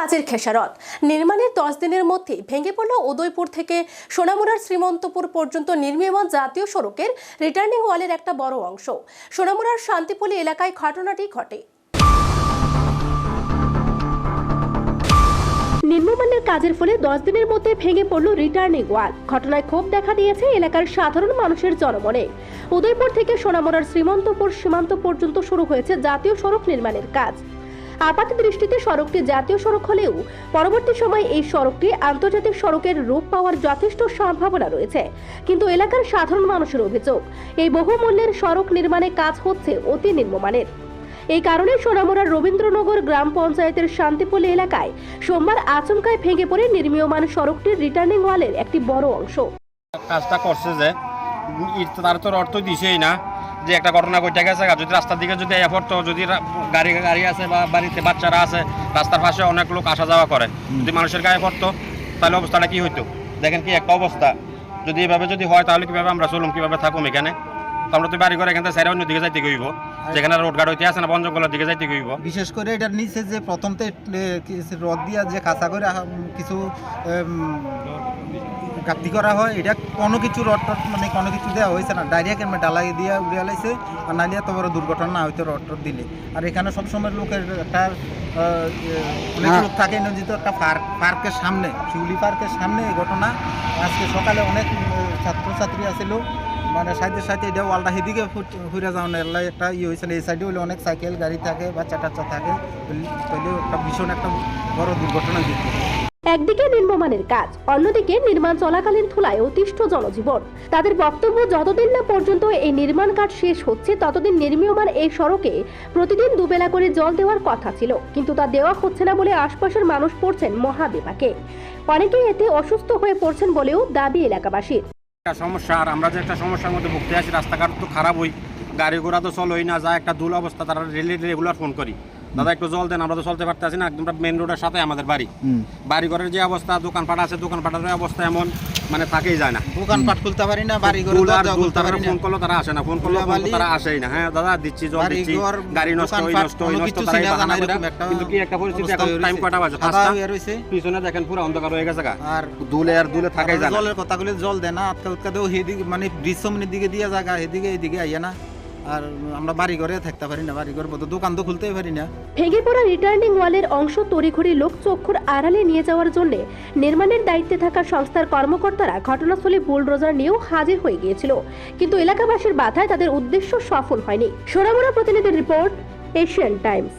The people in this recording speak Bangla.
কাজের খেসারত। নির্মাণের দশ দিনের মধ্যে ভেঙে পড়ল উদয়পুর থেকে সোনামুড়ার শ্রীমন্তপুর পর্যন্ত নির্মীয়মান জাতীয় সড়কের রিটার্নিং ওয়ালের একটা বড় অংশ। সোনামুড়ার শান্তিপল্লী এলাকায় ঘটনাটি ঘটে। নিম্নমানের কাজের ফলে দশ দিনের মধ্যে ভেঙে পড়ল রিটার্নিং ওয়াল ঘটনায় ক্ষোভ দেখা দিয়েছে এলাকার সাধারণ মানুষের জনমনে। উদয়পুর থেকে সোনামুড়ার শ্রীমন্তপুর সীমান্ত পর্যন্ত শুরু হয়েছে জাতীয় সড়ক নির্মাণের কাজ। আপাত দৃষ্টিতে সড়কটি জাতীয় সড়ক হলেও পরবর্তী সময় এই সড়কটি আন্তর্জাতিক সড়কের রূপ পাওয়ার যথেষ্ট সম্ভাবনা রয়েছে। কিন্তু এলাকার সাধারণ মানুষের অভিযোগ, এই বহুমূল্যের সড়ক নির্মাণে কাজ হচ্ছে অতি নিম্নমানের। এই কারণে সোনামুড়ার রবীন্দ্রনগর গ্রাম পঞ্চায়েতের শান্তিপল্লী এলাকায় সোমবার আচমকায় ভেঙে পড়ে নির্মীয়মান সড়কটির রিটার্নিং ওয়ালের একটি বড় অংশ। কাজটা করছে যে তার তো অর্থ দিছেই না। যে একটা ঘটনা ঘটে গেছে যদি রাস্তার দিকে যদি এ পড়তো যদি গাড়ি গাড়ি আছে বা বাড়িতে বাচ্চারা আছে রাস্তার পাশে অনেক লোক আসা যাওয়া করে। যদি মানুষের গায়ে পড়তো তাহলে অবস্থাটা কি হইতো? দেখেন কি একটা অবস্থা। যদি এভাবে যদি হয় তাহলে কীভাবে আমরা চলুম কীভাবে থাকুম এখানে? তো আমরা তো বাড়ি করে এখান থেকে অন্য দিকে যাইতে গইব যেখানে রোড গার্ড হইতে আছে না বন জঙ্গলের দিকে যাইতে গইব বিশেষ করে এটার নিচে যে প্রথমতে এ, কিছু রদ দিয়া যে কাঁচা করে কিছু গাপ্তি করা হয় এটা কোনো কিছু রড মানে কোনো কিছু দেওয়া হয়েছে না। ডাইরেক্ট এমনি ডালাই দিয়া উড়িয়া লাইছে আর নালিয়া তো বড় দুর্ঘটনা না হয়তো রড টড দিলে। আর এখানে সবসময় লোকের একটা লোক থাকে নদীত একটা পার্ক পার্কের সামনে শিউলি পার্কের সামনে এই ঘটনা। আজকে সকালে অনেক ছাত্রছাত্রী আছিল মানে সাইডে সাইডে এটা ওয়ালটা সেদিকে ঘুরে যাওয়া এলাই একটা ইয়ে হয়েছিল এই সাইডে হলে অনেক সাইকেল গাড়ি থাকে বাচ্চা টাচ্চা থাকে তাহলে একটা ভীষণ একটা বড় দুর্ঘটনা ঘটবে একদিকে নিম্নমানের কাজ, অন্যদিকে নির্মাণ চলাকালীন ধুলায় অতিষ্ঠ জনজীবন। তাদের বক্তব্য যতদিন না পর্যন্ত এই নির্মাণ কাজ শেষ হচ্ছে, ততদিন নির্মীয়মান এই সড়কে প্রতিদিন দুবেলা করে জল দেওয়ার কথা ছিল, কিন্তু তা দেওয়া হচ্ছে না বলে আশপাশের মানুষ পড়ছেন মহাবিপাকে। অনেকেই এতে অসুস্থ হয়ে পড়ছেন বলেও দাবি এলাকাবাসীর। একটা সমস্যা, আর আমরা যে একটা সমস্যার মধ্যে ভুগতে আছি, রাস্তাঘাট তো খারাপ হই, গাড়ি ঘোড়া তো চলই না, যা একটা দুল অবস্থা তারা রেলে রেগুলার ফোন করি। দাদা একটু জল দেন আমরা তো চলতে পারতেছি না একদম মেন রোডের সাথে আমাদের বাড়ি। বাড়ি ঘরের যে অবস্থা দোকানপাট আছে দোকানপাটের অবস্থা এমন মানে থাকেই যায় না। দোকান পাট খুলতে পারি না বাড়ি ঘরে খুলতে পারি ফোন করল তারা আসে না ফোন করল তারা আসেই না। হ্যাঁ দাদা দিচ্ছি জল দিচ্ছি। গাড়ি নষ্ট দোকানপাট, নষ্ট কোনো নষ্ট চিনা বাহানা করে। কিন্তু কি একটা পরিস্থিতি এখন? টাইম। কটা বাজে পাঁচটা হয়ে। পিছনে দেখেন পুরো অন্ধকার হয়ে গেছে গা। আর দুলে আর দুলে থাকাই যায় জলের কথাগুলো জল দেয় না আটকা উৎকা দেও সেদিকে মানে দৃশ্যমনির দিকে দিয়ে জায়গা এদিকে এদিকে আইয়া না। আর আমরা বাড়ি ঘরে থাকতে পারি না, বাড়ি ঘর মতো দোকান তো খুলতেই পারি না। ভেঙে পড়া রিটার্নিং ওয়ালের অংশ তড়িঘড়ি লোকচক্ষুর আড়ালে নিয়ে যাওয়ার জন্য নির্মাণের দায়িত্বে থাকা সংস্থার কর্মকর্তারা ঘটনাস্থলে বুলডোজার নিয়েও হাজির হয়ে গিয়েছিল। কিন্তু এলাকাবাসীর বাধায় তাদের উদ্দেশ্য সফল হয়নি। সোনামুড়া প্রতিনিধির রিপোর্ট এশিয়ান টাইমস